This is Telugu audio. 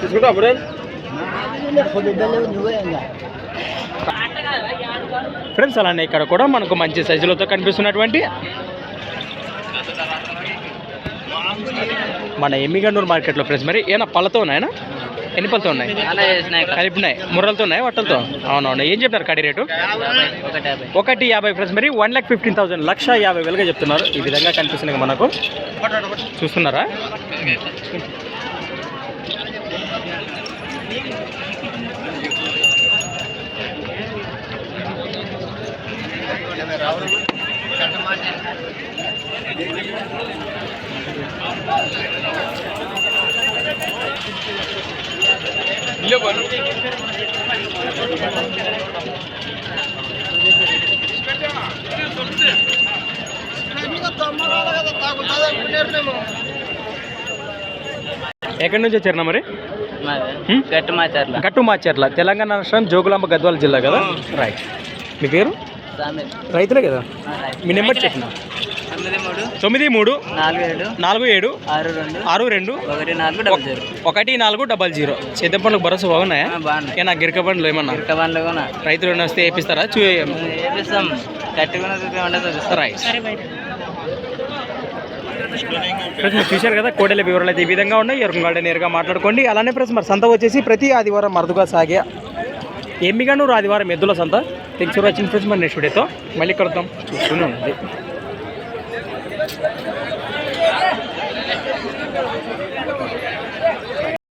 తీసుకుంటా అప్పుడే. ఫ్రెండ్స్ అలానే ఇక్కడ కూడా మనకు మంచి సైజులతో కనిపిస్తున్నటువంటి మన ఎమ్మిగన్నూరు మార్కెట్లో ఫ్రెండ్స్ మరి ఏమైనా పళ్ళతో ఉన్నాయనా ఎన్ని పళ్ళతో ఉన్నాయి. కలిపినాయి ముర్రలతో ఉన్నాయి? వట్టలతో? అవునవును. ఏం చెప్తారు కడి రేటు? ఒకటి యాభై ఫ్రెండ్స్ మరి వన్ ల్యాక్ ఫిఫ్టీన్ థౌసండ్ లక్ష యాభై వేలుగా చెప్తున్నారు. ఈ విధంగా కనిపిస్తుంది మనకు. చూస్తున్నారా? ఎక్కడి నుంచి వచ్చారు మరి? గట్టు మాచర్ల. తెలంగాణ రాష్ట్రం జోగులాంబ గద్వాల జిల్లా కదా? రైట్ మీ పేరు? రైతులే కదా? మీ నెంబర్ చెప్పిన తొమ్మిది మూడు నాలుగు ఏడు నాలుగు ఏడు ఆరు రెండు ఆరు రెండు ఒకటి నాలుగు డబల్ జీరో. ఒకటి నాలుగు డబల్ జీరో. సేద్యం పనులకు భరోసా బాగున్నాయా? బాగున్నాయి. ఏనా గిరక పండ్లు ఏమన్నా? రైతులు ఏమైనా వస్తే వేపిస్తారా చూ రైట్ చూశారు కదా కోడెల వివరాలు అయితే ఈ విధంగా ఉన్నాయి. ఎరుకుంగాడ నేరుగా మాట్లాడుకోండి. అలానే ఫ్రెండ్స్ మరి సంత వచ్చేసి ప్రతి ఆదివారం మరుదుగా సాగే ఎమ్మిగానూరు ఆదివారం ఎద్దుల సంత. థ్యాంక్స్ ఫర్ వాచింగ్ ఫ్రెండ్స్ మరి నెక్స్ట్ వీడియోతో మళ్ళీ కలుద్దాం. చూస్తూనే ఉంది Yeah.